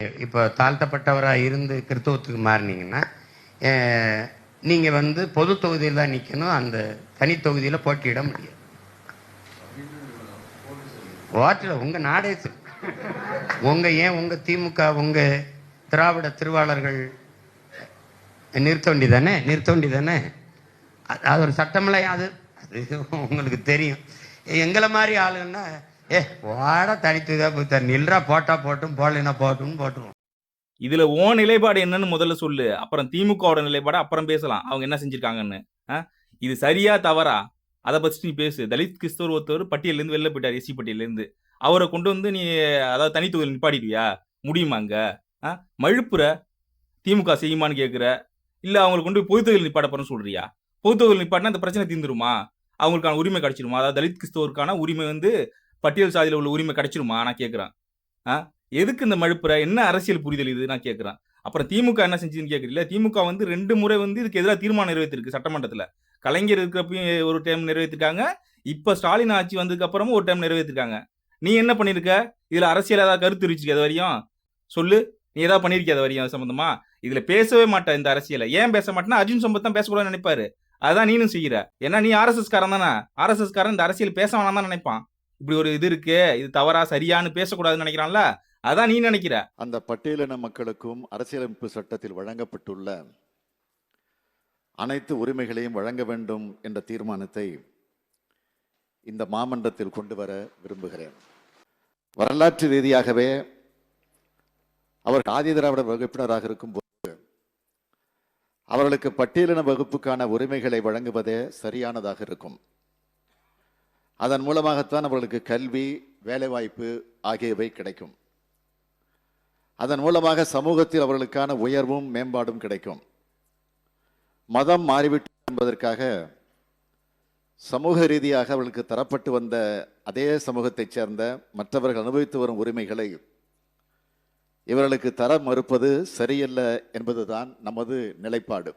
இப்போ தாழ்த்தப்பட்டவராக இருந்து கிறிஸ்தவத்துக்கு மாறினீங்கன்னா நீங்கள் வந்து பொது தொகுதியில் தான் நிற்கணும் அந்த தனி தொகுதியில் போட்டியிட முடியாது. ஓட்டில் உங்கள் நாடே உங்கள் ஏன் உங்கள் திமுக உங்கள் திராவிட திருவாளர்கள் நிறுத்த தானே நிறுத்த தானே அது அது ஒரு சட்டமில்லை அது. அது உங்களுக்கு தெரியும். எங்களை மாதிரி ஆளுங்கன்னா ஏ வாடா தனித்துதான் போய் நில்றா போட்டா போட்டும் போடலைன்னா போட்டும் போட்டுருவோம். இதுல ஓ நிலைப்பாடு என்னன்னு முதல்ல சொல்லு. அப்புறம் திமுகவோட நிலைப்பாடு அப்புறம் பேசலாம். அவங்க என்ன செஞ்சிருக்காங்கன்னு. ஆ? இது சரியா தவறா? அதை பத்தி நீ பேசு. தலித் கிறிஸ்தவர் ஒருத்தவர் பட்டியலேருந்து வெளில போயிட்டார் எஸ்சி பட்டியலேருந்து அவரை கொண்டு வந்து நீ அதாவது தனித்தொகுதியில் நிப்பாடிடுவியா முடியுமாங்க ஆ? மழுப்புற திமுக செய்யுமான்னு கேட்குற இல்லை அவங்களை கொண்டு போய் பொது தொகுதியில் நிப்பாட போறேன்னு சொல்றியா? பொது நிப்பாட்டினா அந்த பிரச்சனை தீர்ந்துருமா? அவங்களுக்கான உரிமை கிடைச்சிருமா? அதாவது தலித் கிறிஸ்தவருக்கான உரிமை வந்து பட்டியல் சாதியில் உள்ள உரிமை கிடைச்சிருமா? நான் கேட்குறேன் ஆ? எதுக்கு இந்த மழுப்புற? என்ன அரசியல் புரிதல் இது? நான் கேட்குறேன் அப்புறம் திமுக என்ன செஞ்சதுன்னு கேட்குறீங்களா திமுக வந்து ரெண்டு முறை வந்து இதுக்கு எதிராக தீர்மானம் நிறைவேற்றிருக்கு சட்டமன்றத்தில். கலைஞர் இருக்கிறப்பையும் ஒரு டைம் நிறைவேற்றிருக்காங்க இப்போ ஸ்டாலின் ஆட்சி வந்ததுக்கு அப்புறமும் ஒரு டைம் நிறைவேற்றிருக்காங்க நீ என்ன பண்ணியிருக்க இதில் அரசியல் ஏதாவது கருத்து இருந்துச்சு அது வரையும்? சொல்லு. நீ ஏதாவது பண்ணிருக்கிய அது வரையும்? அது இதில் பேசவே மாட்டேன் இந்த அரசியலை. ஏன் பேச மாட்டேன்னா அர்ஜுன் சம்பத் தான் பேசக்கூடாதுன்னு நினைப்பாரு. அதான் நீனும் செய்கிற ஏன்னா நீ ஆர்எஸ்எஸ் காரன் தானே. ஆர்எஸ்எஸ் காரன் இந்த அரசியல் பேச வேணாம் தான் நினைப்பான். இப்படி ஒரு இது இருக்கு இது தவறா சரியான்னு பேசக்கூடாதுன்னு நினைக்கிறான்ல அதான் நீ நினைக்கிற? அந்த பட்டியலின மக்களுக்கும் அரசியலமைப்பு சட்டத்தில் வழங்கப்பட்டுள்ள அனைத்து உரிமைகளையும் வழங்க வேண்டும் என்ற தீர்மானத்தை இந்த மாமன்றத்தில் கொண்டு வர விரும்புகிறேன். வரலாற்று ரீதியாகவே அவர் ஆதி திராவிட வகுப்பினராக இருக்கும்போது அவர்களுக்கு பட்டியலின வகுப்புக்கான உரிமைகளை வழங்குவதே சரியானதாக இருக்கும். அதன் மூலமாகத்தான் அவர்களுக்கு கல்வி வேலைவாய்ப்பு ஆகியவை கிடைக்கும். அதன் மூலமாக சமூகத்தில் அவர்களுக்கான உயர்வும் மேம்பாடும் கிடைக்கும். மதம் மாறிவிட்டு என்பதற்காக சமூக ரீதியாக அவர்களுக்கு தரப்பட்டு வந்த அதே சமூகத்தைச் சேர்ந்த மற்றவர்கள் அனுபவித்து வரும் உரிமைகளை இவர்களுக்கு தர மறுப்பது சரியல்ல என்பதுதான் நமது நிலைப்பாடு.